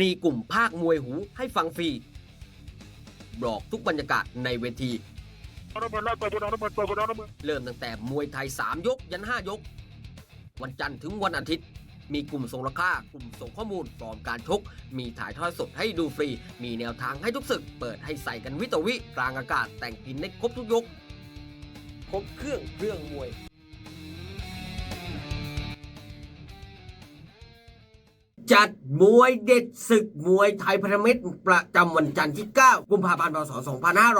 มีกลุ่มภาคมวยหูให้ฟังฟรีบอกทุกบรรยากาศในเวที เริ่มตั้งแต่มวยไทย 3 ยก ยัน 5 ยก วันจันทร์ถึงวันอาทิตย์ มีกลุ่มส่งราคากลุ่มส่งข้อมูลฟอร์มการชก มีถ่ายทอดสดให้ดูฟรี มีแนวทางให้ทุกศึก เปิดให้ใส่กันวิตวิกลางอากาศแต่งกินได้ครบทุกยก ครบเครื่องเครื่องมวย จัดมวยเด็ดศึกมวยไทยพันธมิตรประจำวันจันทร์ที่ 9 กุมภาพันธ์พศ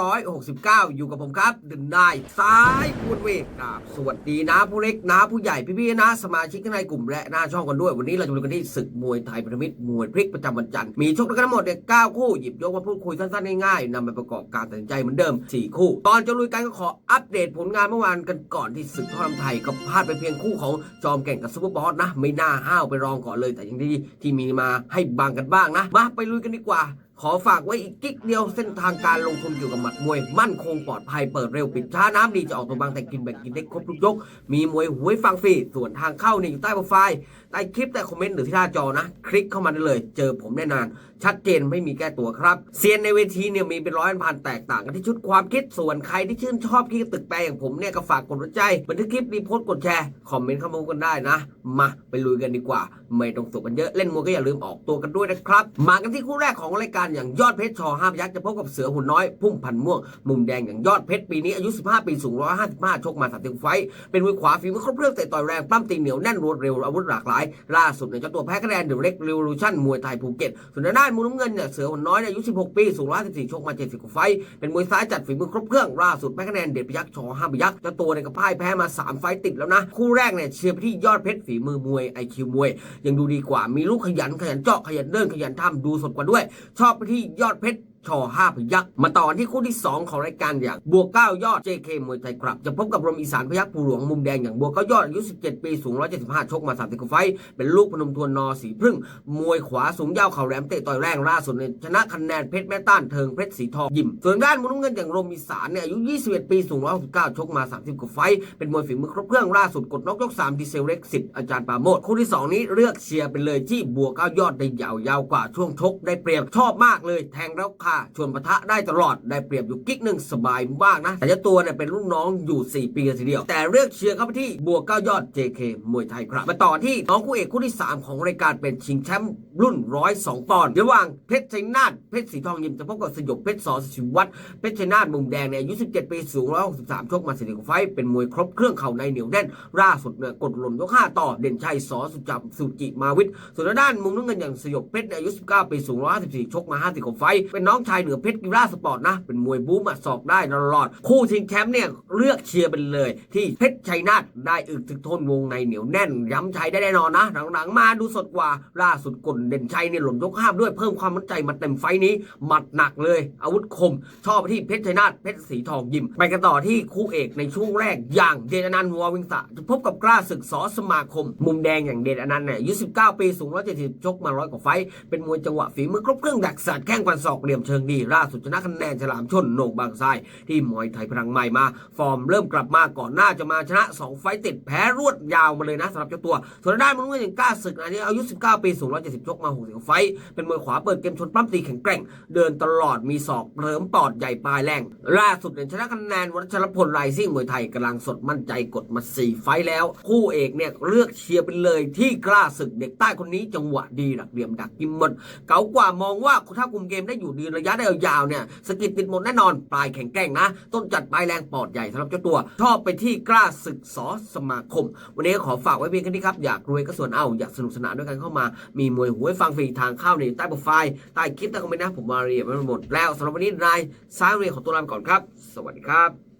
2569 อยู่กับผมครับดึงได้ซ้ายพูดเวกครับสวัสดีนะผู้เล็กนะผู้ใหญ่พี่ๆนะสมาชิกในกลุ่มและหน้าช่องกันด้วย วันนี้เราจะมาดูกันที่ศึกมวยไทยพันธมิตรมวยพลิกประจำวันจันทร์มีชกกันทั้งหมดเนี่ย9คู่หยิบยกมาพูดคุยสั้นๆง่ายๆนำไปประกอบการตัดสินใจเหมือนเดิม 4 คู่ ก่อนจะลุยกันก็ขออัปเดตผลงานเมื่อวานกันก่อนที่ศึกทอดไทยก็พลาดไปเพียงคู่ของจอมแก่งกับซุปเปอร์บอสนะไม่น่าห้าวไปรองก่อนเลยแต่ยังดีที่มีมาให้บางกันบ้างนะ มาไปลุยกันดีกว่า ขอฝากไว้อีกกิ๊กเดียวเส้นทางการลงทุนเกี่ยวกับหมัดมวย มั่นคงปลอดภัยเปิดเร็วปิดช้าน้ำดีจะออกตัวบางแต่กินแบ่งกินได้ครบทุกยก มีมวยหวยฟังฟรีส่วนทางเข้าเนี่ยอยู่ใต้โปรไฟล์ ใต้คลิปใต้คอมเมนต์หรือที่หน้าจอนะ คลิกเข้ามาได้เลย เจอผมแน่นอน ชัดเจนไม่มีแก้ตัวครับเซียนในเวทีเนี่ยมีเป็นร้อยพันแตกต่างกันที่ชุดความคิดส่วนใครที่ชื่นชอบที่ตึกแปลอย่างผมเนี่ยก็ฝากกดหัวใจบันทึกคลิปรีโพสต์กดแชร์คอมเมนต์เข้ามากันได้นะ มาไปลุยกันดีกว่า ไม่ต้องตกกันเยอะเล่นมวยก็อย่าลืมออกตัวกันด้วยนะครับมากันที่คู่แรกของรายการอย่างยอดเพชรชอห้าพยักษ์จะพบกับเสือหุ่นน้อยพุ่งพันม่วง มุมแดงอย่างยอดเพชรปีนี้อายุ 15 ปีสูง 155 ชกมา30ไฟ เป็นมวยขวาฝีมือครบเครื่องเตะต่อยแรงปั้มตีเหนียวแน่นรวดเร็วอาวุธหลากหลายล่าสุดเนี่ยเจ้าตัวแพ้คะแนนเดอะเล็กเรวลูชั่นมวยไทยภูเก็ตส่วนด้านมุมน้ำเงินเนี่ยเสือหุ่นน้อยอายุ 16 ปีสูง154ชกมา70กว่าไฟเป็นมวยซ้ายจัดฝีมือครบเครื่องล่าสุดแพ้คะแนนเด็ดพยักชอห้าพยักเจ้าตัวเนี่ยก็พ่ายแพ้มาสามไฟต์ติดแล้วนะ คู่แรกเนี่ยเชียร์ไปที่ยอดเพชรฝีมือมวยไอคิวมวย ยังดูดีกว่ามีลูกขยันขยันเจาะขยันเดินขยันทำดูสดกว่าด้วย ชอบไปที่ยอดเพชร ชอห้าพยักษ์มาต่อที่คู่ที่ 2 ของรายการอย่างบัวเก้ายอด JK มวยไทยครับ จะพบกับรมอีสานพยักษ์ภูหลวงมุมแดงอย่างบัวเก้ายอดอายุ 17 ปี สูง 175 ชกมา30กว่าไฟ เป็นลูกพนมทวนนอสีพึ่ง มวยขวาสูงยาวเข่าแหลมเตะต่อยแรงล่าสุดเนี่ยชนะคะแนนเพชรแม่ต้านเทิงเพชรสีทองยิมส่วนด้านมุมน้ำเงินอย่างรมอีสานเนี่ยอายุ 21 ปี สูง 169 ชกมา 30กว่าไฟ เป็นมวยฝีมือครบเครื่องล่าสุดกดนอกยก3ดีเซลเล็กสิทธิ์อาจารย์ปาโมดคู่ที่สองนี้เลือกเชียร์ไปเลยที่บัวเก้ายอดได้ยาวยาวกว่าช่วงชกได้เปรียบชอบมากเลยแทงแล้วค่ะชวนปะทะได้ตลอดได้เปรียบอยู่กิ๊กหนึ่งสบายมากนะ แต่เจ้าตัวเนี่ยเป็นรุ่นน้องอยู่ 4 ปีกันทีเดียว แต่เลือกเชียร์เข้าไปที่บัวเก้ายอด JK มวยไทยครับมาต่อที่น้องคู่เอกคู่ที่ 3 ของรายการเป็นชิงแชมป์รุ่น 102 ปอนด์ระหว่างเพชรชัยนาทเพชรสีทองยิมจะพบกับสยบเพชรสอสิวัตรเพชรชัยนาทมุมแดงเนี่ยอายุ17ปีสูง163ชกมาสิบไฟเป็นมวยครบเครื่องเข่าในเหนียวแน่นล่าสุดเนี่ยกดหล่นยก5ต่อเด่นชัยสอสุจับสุจิมาวิทย์ส่วนด้านมุมน้ำเงินอย่างสยบเพชรอายุ19ปีสูง154ชกมา50กว่าไฟเป็นน้องชายเหนือเพชรกีฬาสปอร์ตนะ เป็นมวยบู๊หมาศอกได้ตลอด คู่ชิงแชมป์เนี่ยเลือกเชียร์ไปเลย ที่เพชรชัยนาทได้อึกถึกทนวงในเหนียวแน่น ย้ำชัยได้แน่นอนนะหลังๆมาดูสดกว่าล่าสุดกลเด่นชัยเนี่ยหล่นยกห้ามด้วยเพิ่มความมั่นใจมาเต็มไฟนี้หมัดหนักเลย อาวุธคม ชอบไปที่เพชรชัยนาทเพชรสีทองยิมไปกันต่อที่คู่เอกในช่วงแรกอย่างเดชอนันต์วอวิงสะจะพบกับกล้าศึกสอสมาคม มุมแดงอย่างเดชอนันต์เนี่ยอายุ19 ปีสูง170ชกมาร้อยกว่าไฟเป็นมวยจังหวะฝีมือครบเครื่องดักสัตว์แข้งกวันศอกเหลี่ยมเชงดีล่าสุดชนะคะแนนฉลามชนโหนกบางทราย ที่มวยไทยพลังใหม่มา ฟอร์มเริ่มกลับมาก่อนหน้าจะมาชนะ 2 ไฟต์ติดแพ้รวดยาวมาเลยนะสำหรับเจ้าตัว ส่วนด้านมุมน้ำเงินอย่างกล้าศึกอันนี้อายุ 19 ปีสูง170ชกมา60ไฟต์เป็นมวยขวาเปิดเกมชนปั้มตีแข็งแกร่ง เดินตลอดมีศอกเริ่มปอดใหญ่ปลายแรงล่าสุดเนี่ยชนะคะแนนวัชรพลไรซิ่งมวยไทยกำลังสดมั่นใจกดมา 4 ไฟต์แล้ว คู่เอกเนี่ยเลือกเชียร์ไปเลยที่กล้าศึกเด็กใต้คนนี้จังหวะดีหลักเหลี่ยมดักกินหมดเก๋ากว่ามองว่าถ้าคุมเกมได้อยู่ดีระยะได้ยาวเนี่ยสกิดติดหมดแน่นอนปลายแข็งแกร่งนะ ต้นจัดปลายแรงปอดใหญ่สำหรับเจ้าตัว ชอบไปที่กล้าศึกสอสมาคม วันนี้ขอฝากไว้เพียงแค่นี้ครับ อยากรวยก็ส่วนเอา อยากสนุกสนานด้วยกันเข้ามา มีมวยหวยฟังฟรีทางเข้าในใต้โปรไฟล์ใต้คลิปใต้คอมเมนต์นะผมมาเรียนไว้หมดแล้วสำหรับวันนี้นายซ้ายเรียนของตัวลาไปก่อนครับ สวัสดีครับ